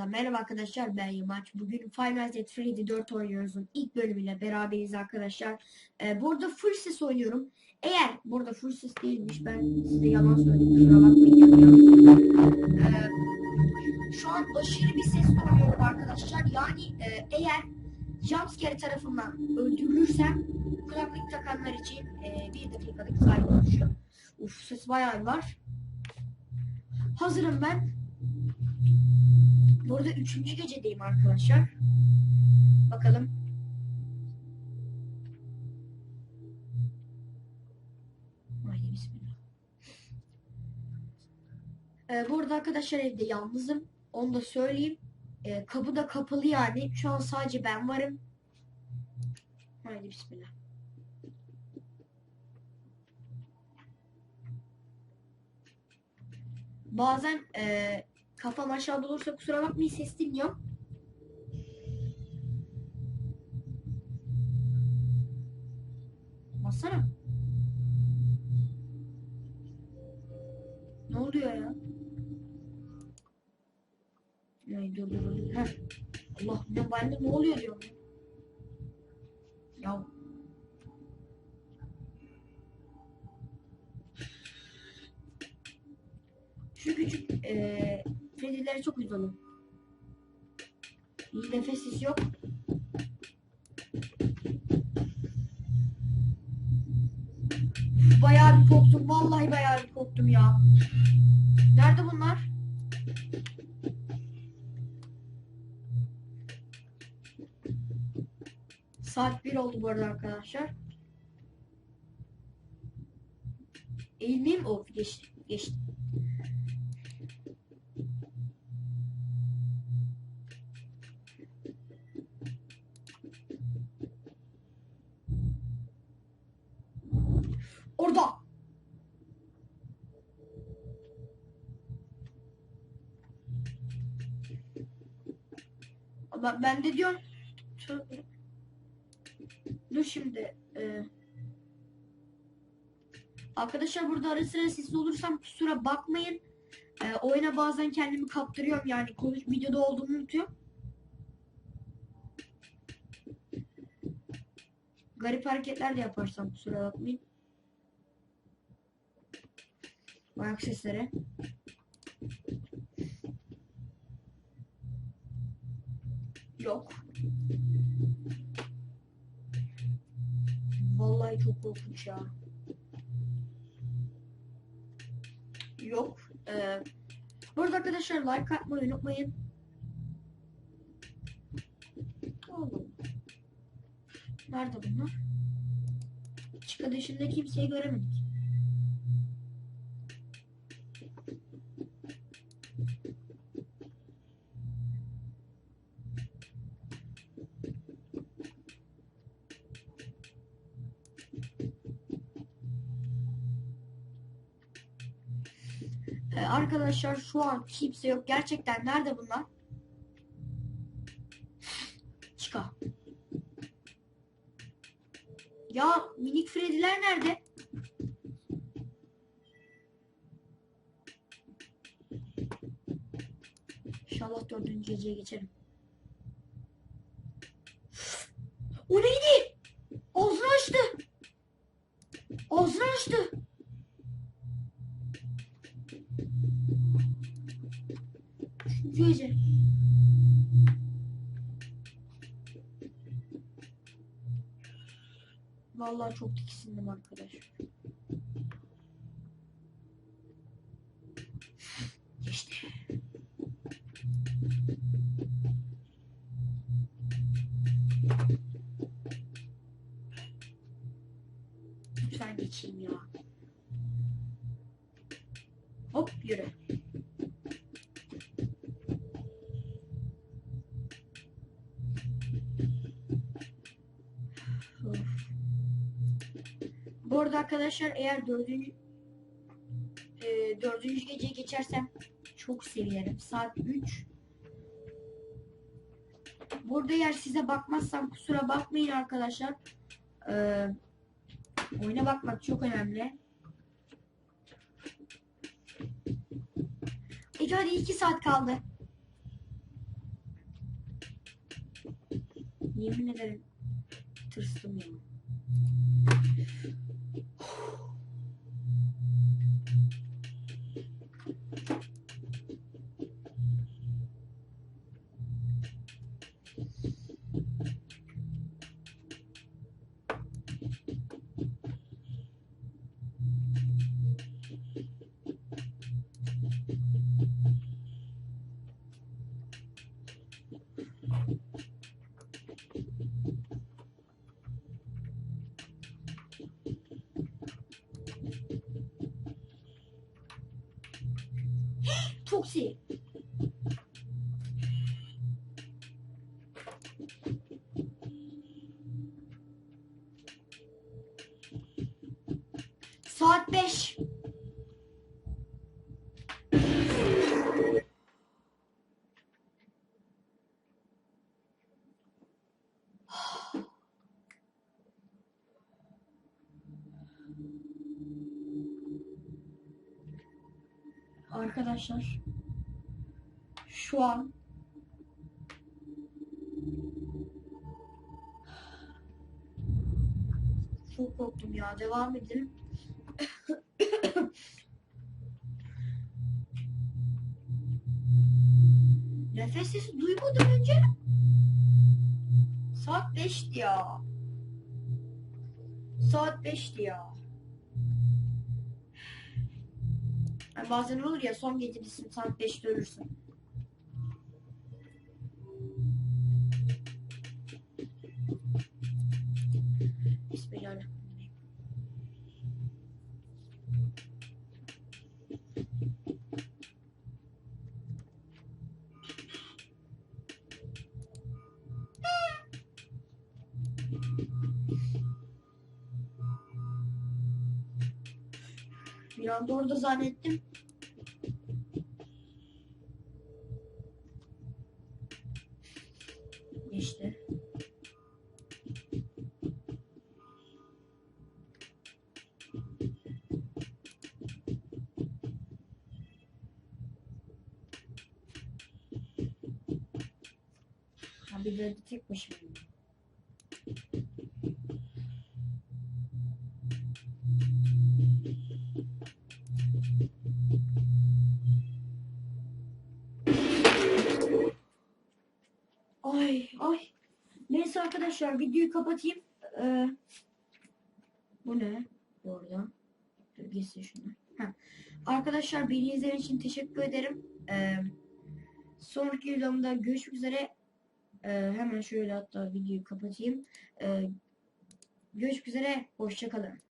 arada merhaba arkadaşlar ben Yamaç. Bugün Five Nights at Freddy 4 oynuyoruz'un ilk bölümüyle beraberiz arkadaşlar. Ee, burada full ses oynuyorum. Eğer burada full ses değilmiş ben size yalan söyledim kusura bakmayın. Ee, şu an aşırı bir sesle oynuyorum arkadaşlar. Yani e, eğer jumpscare tarafından öldürülürsem kulaklık takanlar için e, bir dakikalık saygı oluşuyor. Uf ses bayağı var. Hazırım ben. Burada üçüncü gecedeyim arkadaşlar. Bakalım. Haydi bismillah. Ee, burada arkadaşlar evde yalnızım. Onu da söyleyeyim. Ee, kapı da kapalı yani. Şu an sadece ben varım. Haydi bismillah. Bazen e, kafam aşağıda olursa kusura bakmayın ses dinliyorum. Bassana. Ne oluyor ya? Ay dur dur dur. Heh. Allah ne bende ne oluyor diyorum. Ya. Şu küçük eee Freddy'lere çok. İyi nefessiz yok. Bayağı bir korktum. Vallahi bayağı bir korktum ya. Nerede bunlar? Saat 1 oldu bu arada arkadaşlar. Eğilmeyeyim of geçti. Geçti. Orada. Ama ben de diyorum. Dur şimdi. e, Arkadaşlar burada ara sıra sessiz olursam kusura bakmayın. E, oyuna bazen kendimi kaptırıyorum yani konuş videoda olduğumu unutuyorum. Garip hareketler de yaparsam kusura bakmayın. Ayak sesleri. Yok. Vallahi çok korkunç ya. Yok. Ee, burada arkadaşlar like atmayı unutmayın. Oğlum. Nerede bunlar? Çıkı dışında kimseyi göremedik. Ee, arkadaşlar şu an kimse yok. Gerçekten nerede bunlar? Çıka. Ya minik Freddy'ler nerede? İnşallah dördüncü geceye geçerim. O neydi? Gece. Vallahi çok tiksindim arkadaş. Geçti. Lütfen geçeyim ya. Hop yürü. Bu arada arkadaşlar eğer dördüncü e, dördüncü geceye geçersem çok sevinirim. Saat 3. Burada eğer size bakmazsam kusura bakmayın arkadaşlar. Ee, oyuna bakmak çok önemli. Ece hadi 2 saat kaldı. Yemin ederim tırstım ya. Toksi. Saat 5. Arkadaşlar şu an çok korktum ya. Devam edelim. Nefes sesi duymadan önce saat 5'ti ya. Saat 5'ti ya. Yani bazen olur ya son gecelisin saat 5'te ölürsün. Bismillahirrahmanirrahim. Bir anda orada zannettim. Bir de tek başıma. Ay ay. Neyse arkadaşlar videoyu kapatayım. Ee, bu ne? Arada. Dur gitsin. Arkadaşlar beni izlediğiniz için teşekkür ederim. Ee, sonraki videomda görüşmek üzere. Ee, hemen şöyle hatta videoyu kapatayım. Ee, görüşmek üzere. Hoşçakalın.